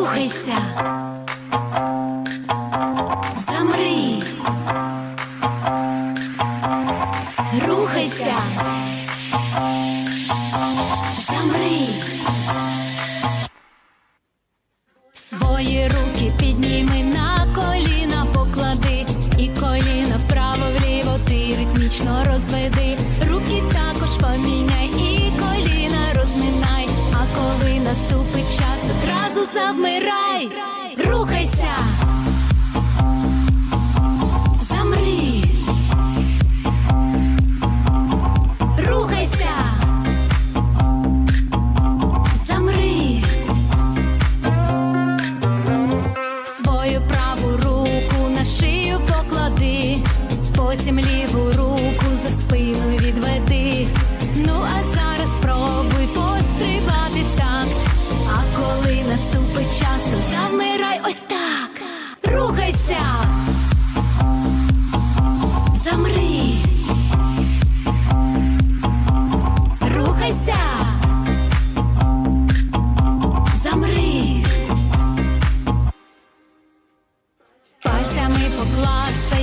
Рухайся. Замри. Рухайся. вмирай, рухайся, замри, рухайся, замри, свою праву руку на шию поклади, потім Ось так. Рухайся. Замри. Рухайся. Замри. Пальцями поклацай.